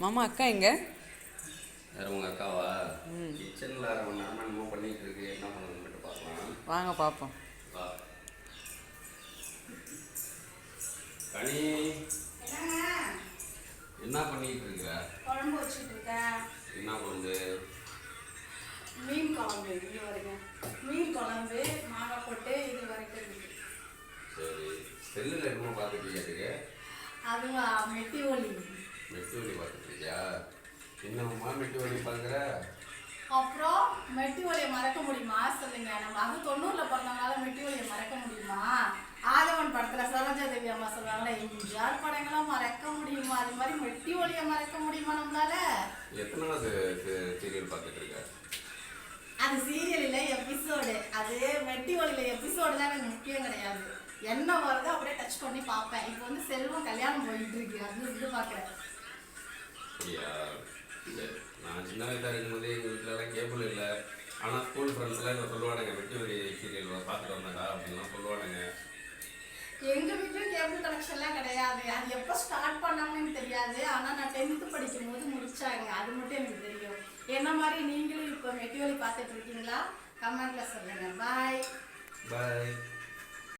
மாமா அக்கா எங்க? வேறு உங்கள் அக்காவா? கிச்சனில் அரை மணி நேரமாக இருக்கு என்ன மட்டும் பார்க்கலாம். வாங்க பார்ப்போம். கனி என்ன பண்ணிட்டு இருக்கிற குழம்பு வச்சுட்டு இருக்கேன் என்ன குழம்பு? மீன் குழம்பு இது வரைக்கும். மீன் குழம்பு மாங்காய் போட்டு இது வரைக்கும் இருக்கு சரி. செல்லில் என்னமோ பார்த்துட்டு இருக்கு அதுவா? மெட்டி ஒலி மெட்டு பார்த்துட்டு இருக்கியா என்னம்மா மெட்டு பார்க்குற அப்புறம் மெட்டி ஒலியை மறக்க முடியுமா? சொல்லுங்க. நம்ம அது தொண்ணூறுல பிறந்தனால மெட்டி ஒலியை மறக்க முடியுமா? ஆதவன் படத்துல சரோஜா தேவி அம்மா சொல்றாங்களே எம்ஜிஆர் படங்களை மறக்க முடியுமா? அது மாதிரி மெட்டி ஒலியை மறக்க முடியுமா நம்மளால? எத்தனாவது சீரியல் பார்த்துட்டு இருக்க? அது சீரியல் இல்லை எபிசோடு அது மெட்டி ஒலியில எபிசோடு தான் எனக்கு முக்கியம் கிடையாது. என்ன வருதோ அப்படியே டச் பண்ணி பார்ப்பேன். இப்போ வந்து செல்வம் கல்யாணம் போயிட்டு இருக்கு. அது இது பார்க்குறேன். நான் சின்ன வயசாக இருக்கும்போது எங்கள் வீட்டிலலாம் கேபிள் இல்லை. ஆனால் ஸ்கூல் ஃப்ரெண்ட்ஸ்லாம் என்ன சொல்லுவானுங்க வலி சீரியல் பார்த்துட்டு வந்தாடா அப்படின்லாம் சொல்லுவானுங்க. எங்க வீட்லயும் கேபிள் கனெக்ஷன்லாம் கிடையாது. அது எப்போ ஸ்டார்ட் பண்ணாங்கன்னு தெரியாது. ஆனா நான் டென்த்து படிக்கும் போது முடிச்சாங்க. அது மட்டும் எனக்கு தெரியும். என்ன மாதிரி நீங்களும் இப்போ மெட்டிவலி பார்த்துட்டு இருக்கீங்களா? கமெண்ட்ல சொல்லுங்க. பாய் பாய்